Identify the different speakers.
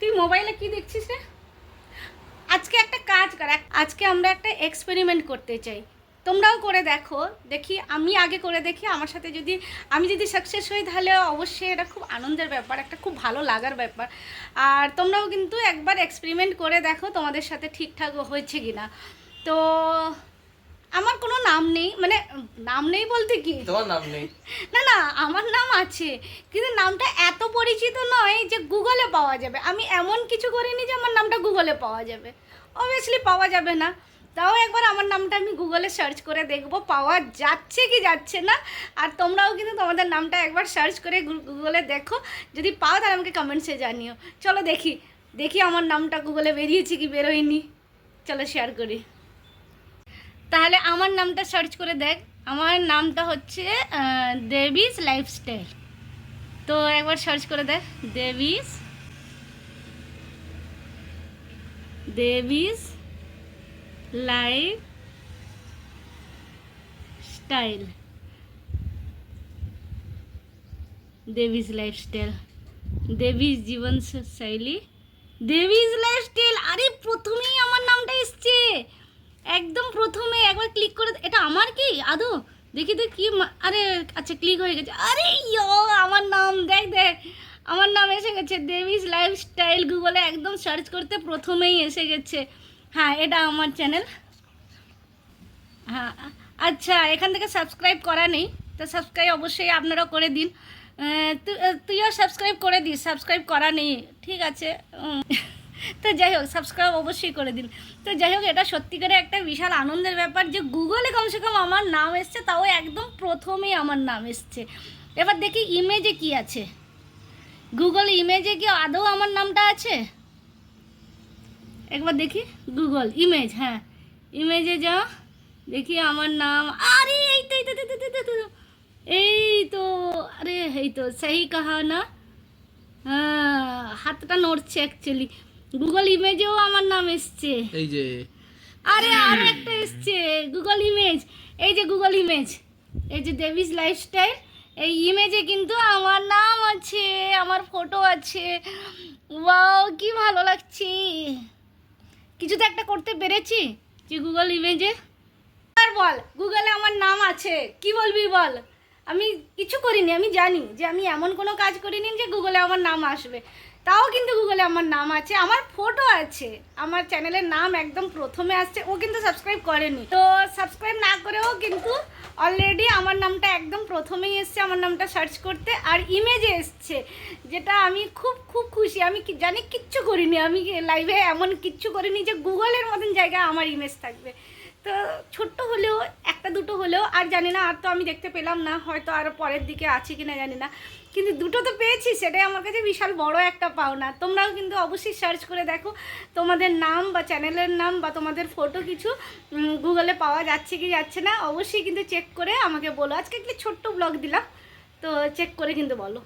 Speaker 1: তুই মোবাইলে কি দেখছিস রে? আজকে একটা কাজ কর আজকে আমরা একটা এক্সপেরিমেন্ট করতে চাই। তোমরাও করে দেখো দেখি আমি আগে করে দেখি আমার সাথে যদি আমি যদি সাকসেস হই তাহলে অবশ্যই এটা খুব আনন্দের ব্যাপার একটা খুব ভালো লাগার ব্যাপার। আর তোমরাও কিন্তু একবার এক্সপেরিমেন্ট করে দেখো তোমাদের সাথে ঠিকঠাক হয়েছে কি না তো আমার কোনো নাম নেই মানে নাম নেই বলতে কি?
Speaker 2: তোমার নাম নেই।
Speaker 1: না না আমার আছে। কিন্তু নামটা এত পরিচিত নয় যে গুগলে পাওয়া যাবে। আমি এমন কিছু করিনি যে আমার নামটা গুগলে পাওয়া যাবে। অবভিয়াসলি পাওয়া যাবে না। তাও একবার আমার নামটা আমি গুগলে সার্চ করে দেখব। পাওয়া যাচ্ছে কি যাচ্ছে না? আর তোমরাও কিন্তু তোমাদের নামটা একবার সার্চ করে গুগলে দেখো। যদি পাও তাহলে আমাকে কমেন্টসে জানিও। চলো দেখি। দেখি আমার নামটা গুগলে বেরিয়েছে কি বেরোয়নি। চলো শেয়ার করি। তাহলে আমার নামটা সার্চ করে দেখ। আমার নামটা হচ্ছে দেবিস লাইফস্টাইল। তো একবার সার্চ করে দেখ devis devis life style devis lifestyle Debis জীবন শৈলী দেবিস লাইফস্টাইল। আরে প্রথমেই আমার নামটা এসছে একদম প্রথমে একবার ক্লিক করে এটা আমার কি? আদৌ, দেখি তো কি আরে আচ্ছা ক্লিক হয়ে গেছে। আরে, ইয়ো, আমার নাম, দেখ দেখ। আমার নাম এসে গেছে দেবিস লাইফস্টাইল গুগলে একদম সার্চ করতে প্রথমেই এসে গেছে। হ্যাঁ এটা আমার চ্যানেল হ্যাঁ আচ্ছা এখান থেকে সাবস্ক্রাইব করা নেই। তো সাবস্ক্রাইব অবশ্যই আপনারা করে দিন। তুইও সাবস্ক্রাইব করে দিস সাবস্ক্রাইব করা নেই। ঠিক আছে তো যাই হোক সাবস্ক্রাইব অবশ্যই করে দিন। তো যাই হোক এটা সত্যিকারে একটা বিশাল আনন্দের ব্যাপার যে গুগলে কমসে কম আমার নাম এসছে তাও একদম প্রথমেই আমার নাম এসছে। এবার দেখি ইমেজে কি আছে। গুগল ইমেজে কি আদৌ আমার নামটা আছে? একবার দেখি গুগল ইমেজ হ্যাঁ। ইমেজে যা দেখি আমার নাম। আরে এই তো, এই তো আরে এই তো সেই কাহা না হ্যাঁ হাতটা নড়ছে অ্যাকচুয়ালি গুগল ইমেজেও আমার নাম এসছে।
Speaker 2: এই যে।
Speaker 1: আরে আরও একটা এসছে গুগল ইমেজ এই যে গুগল ইমেজ এই যে দেবিস লাইফস্টাইল এই ইমেজে কিন্তু আমার নাম আছে আমার ফটো আছে। ওয়াও কি ভালো লাগছে। কিছু তো একটা করতে পেরেছি যে গুগল ইমেজে আর বল গুগলে আমার নাম আছে কি বলবি বল? আমি কিছু করিনি, আমি জানি যে আমি এমন কোনো কাজ করিনি যে গুগলে আমার নাম আসবে। তাও কিন্তু গুগলে আমার নাম আছে, আমার ফটো আছে, আমার চ্যানেলের নাম একদম প্রথমে আসছে, ও কিন্তু সাবস্ক্রাইব করেনি। তো সাবস্ক্রাইব না করেও কিন্তু অলরেডি আমার নামটা একদম প্রথমেই এসছে, আমার নামটা সার্চ করতে, আর ইমেজে এসছে, যেটা আমি খুব খুব খুশি। আমি জানি কিচ্ছু করিনি, আমি লাইভে এমন কিচ্ছু করিনি যে গুগলের মতন জায়গায় আমার ইমেজ থাকবে। তো ছোট্ট হলেও, একটা দুটো হলেও, আর জানি না, আর তো আমি দেখতে পেলাম না, হয়তো আরও পরের দিকে আছে কি না জানি না। কিন্তু দুটো তো পেয়েছি, সেটাই আমার কাছে বিশাল বড় একটা পাওনা। তোমরাও কিন্তু অবশ্যই সার্চ করে দেখো, তোমাদের নাম বা চ্যানেলের নাম বা তোমাদের ফটো কিছু গুগলে পাওয়া যাচ্ছে কি যাচ্ছে না, অবশ্যই কিন্তু চেক করে আমাকে বলো। আজকে একটু ছোট্ট ব্লগ দিলাম, তো চেক করে কিন্তু বলো।